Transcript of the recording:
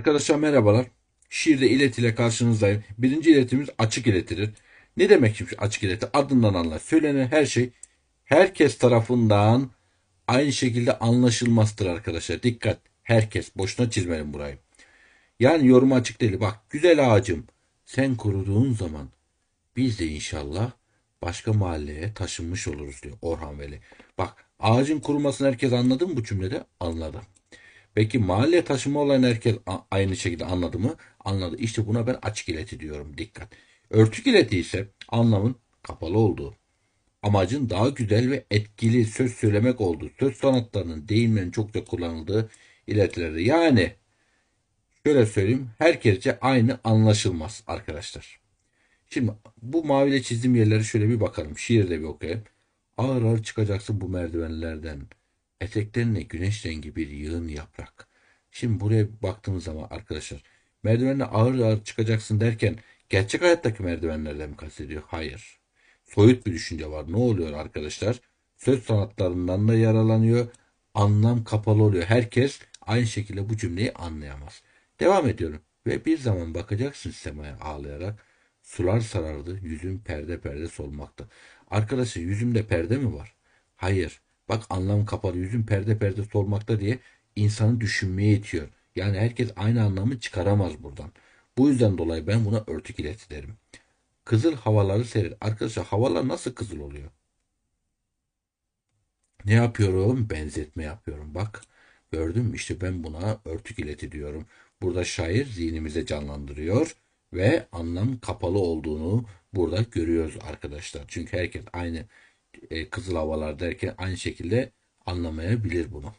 Arkadaşlar merhabalar. Şiirde ilet ile karşınızdayım. Birinci iletimiz açık iletidir. Ne demek şimdi açık ileti? Adından anlar. Söylenen her şey herkes tarafından aynı şekilde anlaşılmazdır arkadaşlar. Dikkat. Herkes. Boşuna çizmeyin burayı. Yani yorum açık değil. Bak güzel ağacım sen kuruduğun zaman biz de inşallah başka mahalleye taşınmış oluruz diyor Orhan Veli. Bak ağacın kurumasını herkes anladı mı bu cümlede? Anladı. Peki mahalleye taşıma olan herkes aynı şekilde anladı mı? Anladı. İşte buna ben açık ileti diyorum. Dikkat. Örtük ileti ise anlamın kapalı olduğu, amacın daha güzel ve etkili söz söylemek olduğu, söz sanatlarının deyimlerin çokça kullanıldığı iletileri. Yani şöyle söyleyeyim, herkesce aynı anlaşılmaz arkadaşlar. Şimdi bu maviyle çizdiğim yerleri şöyle bir bakalım. Şiirde bir okuyayım. Ağır ağır çıkacaksın bu merdivenlerden. Eteklerine güneş rengi bir yığın yaprak. Şimdi buraya baktığımız zaman arkadaşlar merdivenle ağır ağır çıkacaksın derken gerçek hayattaki merdivenlerden mi kastediyor? Hayır. Soyut bir düşünce var. Ne oluyor arkadaşlar? Söz sanatlarından da yaralanıyor. Anlam kapalı oluyor. Herkes aynı şekilde bu cümleyi anlayamaz. Devam ediyorum. Ve bir zaman bakacaksın semaya ağlayarak. Sular sarardı, yüzüm perde perde solmakta. Arkadaşlar yüzümde perde mi var? Hayır. Bak anlam kapalı, yüzüm perde perde solmakta diye insanı düşünmeye itiyor. Yani herkes aynı anlamı çıkaramaz buradan. Bu yüzden dolayı ben buna örtük ileti derim. Kızıl havaları serir. Arkadaşlar havalar nasıl kızıl oluyor? Ne yapıyorum? Benzetme yapıyorum. Bak gördün mü? İşte ben buna örtük ileti diyorum. Burada şair zihnimize canlandırıyor ve anlam kapalı olduğunu burada görüyoruz arkadaşlar. Çünkü herkes aynı e, kızıl havalar derken aynı şekilde anlamayabilir bunu.